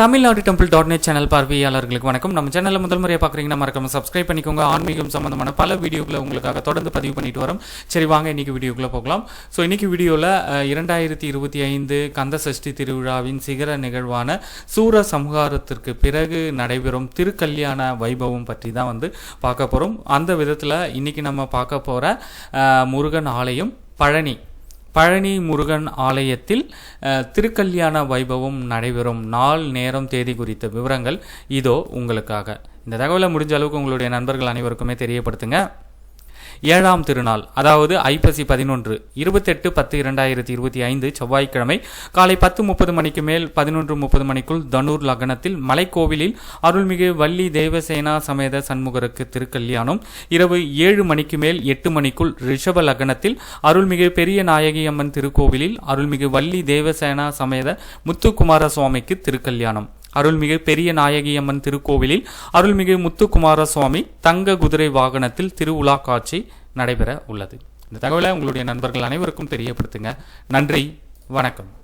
Tamil Nadu temple dot net channel பார்வையாளர்களுக்கு வணக்கம். நம்ம சேனலில் முதல் முறையாக பார்க்குறீங்கன்னா மறக்காம சப்ஸ்கிரைப் பண்ணிக்கோங்க. ஆன்மீகம் சம்பந்தமான பல வீடியோக்களை உங்களுக்காக தொடர்ந்து பதிவு பண்ணிட்டு வரோம். சரி வாங்க இன்னைக்கு வீடியோக்குள்ளே போகலாம். ஸோ இன்னைக்கு வீடியோவில் இரண்டாயிரத்தி இருபத்தி ஐந்து கந்த சஷ்டி திருவிழாவின் சிகர நிகழ்வான சூர சம்ஹாரத்திற்கு பிறகு நடைபெறும் திருக்கல்யாண வைபவம் பற்றி தான் வந்து பார்க்க போகிறோம் அந்த விதத்தில் இன்னைக்கு நம்ம பார்க்க போகிற முருகன் ஆலயம் பழனி. பழனி முருகன் ஆலயத்தில் திருக்கல்யாண வைபவம் நடைபெறும் நாள் நேரம் தேதி குறித்த விவரங்கள் இதோ உங்களுக்காக. இந்த தகவலை முடிஞ்ச அளவுக்கு உங்களுடைய நண்பர்கள் அனைவருக்குமே தெரியப்படுத்துங்க. ஏழாம் திருநாள் அதாவது ஐப்பசி பதினொன்று இருபத்தெட்டு பத்து இரண்டாயிரத்தி இருபத்தி ஐந்து செவ்வாய்க்கிழமை காலை பத்து முப்பது மணிக்கு மேல் பதினொன்று முப்பது மணிக்குள் தனூர் லக்னத்தில் மலைக்கோவிலில் அருள்மிகு வள்ளி தேவசேனா சமேத சண்முகருக்கு திருக்கல்யாணம். இரவு ஏழு மணிக்கு மேல் எட்டு மணிக்குள் ரிஷப லக்னத்தில் அருள்மிகு பெரிய நாயகி அம்மன் திருக்கோவிலில் அருள்மிகு வள்ளி தேவசேனா சமேத முத்துக்குமார சுவாமிக்கு திருக்கல்யாணம். அருள்மிகு பெரிய நாயகியம்மன் திருக்கோவிலில் அருள்மிகு முத்துக்குமார சுவாமி தங்க குதிரை வாகனத்தில் திருவுலா காட்சி நடைபெற உள்ளது. இந்த தகவலை உங்களுடைய நண்பர்கள் அனைவருக்கும் தெரியப்படுத்துங்க. நன்றி வணக்கம்.